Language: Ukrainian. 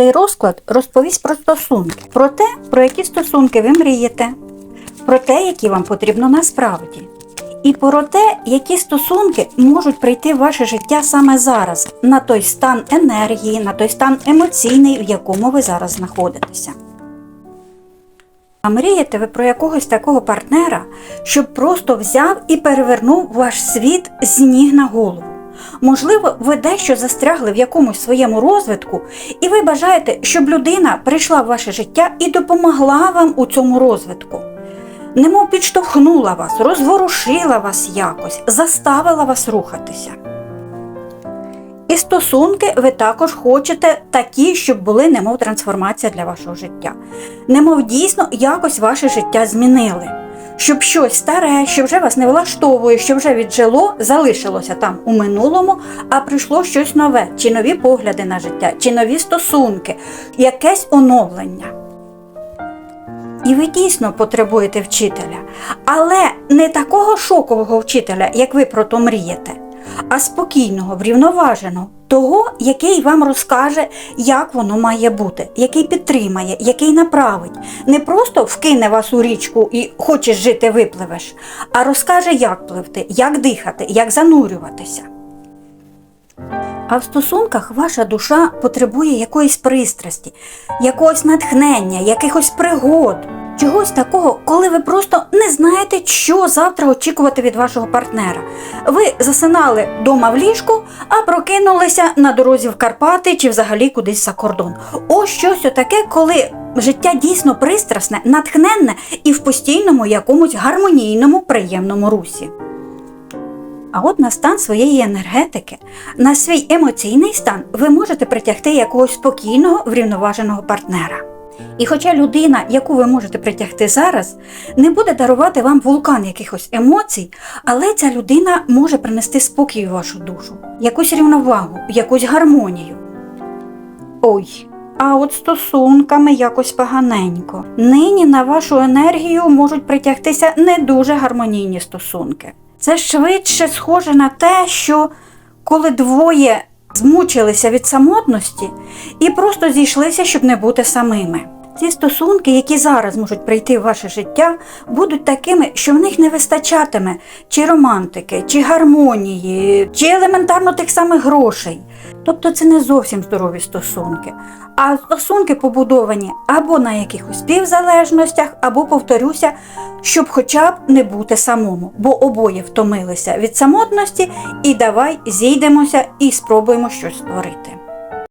Цей розклад розповість про стосунки, про те, про які стосунки ви мрієте, про те, які вам потрібно насправді, і про те, які стосунки можуть прийти в ваше життя саме зараз, на той стан енергії, на той стан емоційний, в якому ви зараз знаходитеся. А мрієте ви про якогось такого партнера, щоб просто взяв і перевернув ваш світ з ніг на голову. Можливо, ви дещо застрягли в якомусь своєму розвитку, і ви бажаєте, щоб людина прийшла в ваше життя і допомогла вам у цьому розвитку. Немов підштовхнула вас, розворушила вас якось, заставила вас рухатися. І стосунки ви також хочете такі, щоб були, немов трансформація для вашого життя. Немов дійсно якось ваше життя змінили. Щоб щось старе, що вже вас не влаштовує, що вже віджило, залишилося там у минулому, а прийшло щось нове, чи нові погляди на життя, чи нові стосунки, якесь оновлення. І ви дійсно потребуєте вчителя, але не такого шокового вчителя, як ви про то мрієте, а спокійного, врівноваженого, того, який вам розкаже, як воно має бути, який підтримає, який направить. Не просто вкине вас у річку і хочеш жити, випливеш, а розкаже, як пливти, як дихати, як занурюватися. А в стосунках ваша душа потребує якоїсь пристрасті, якогось натхнення, якихось пригод, чогось такого, коли ви просто не знаєте, що завтра очікувати від вашого партнера. Ви засинали вдома в ліжку, а прокинулися на дорозі в Карпати чи взагалі кудись за кордон. Ось щось отаке, коли життя дійсно пристрасне, натхненне і в постійному якомусь гармонійному, приємному русі. А от на стан своєї енергетики, на свій емоційний стан ви можете притягти якогось спокійного, врівноваженого партнера. І хоча людина, яку ви можете притягти зараз, не буде дарувати вам вулкан якихось емоцій, але ця людина може принести спокій у вашу душу, якусь рівновагу, якусь гармонію. Ой, а от стосунками якось поганенько. Нині на вашу енергію можуть притягтися не дуже гармонійні стосунки. Це швидше схоже на те, що коли двоє змучилися від самотності і просто зійшлися, щоб не бути самими. Ці стосунки, які зараз можуть прийти в ваше життя, будуть такими, що в них не вистачатиме чи романтики, чи гармонії, чи елементарно тих самих грошей. Тобто це не зовсім здорові стосунки, а стосунки побудовані або на якихось співзалежностях, або, повторюся, щоб хоча б не бути самому, бо обоє втомилися від самотності, і давай зійдемося і спробуємо щось створити.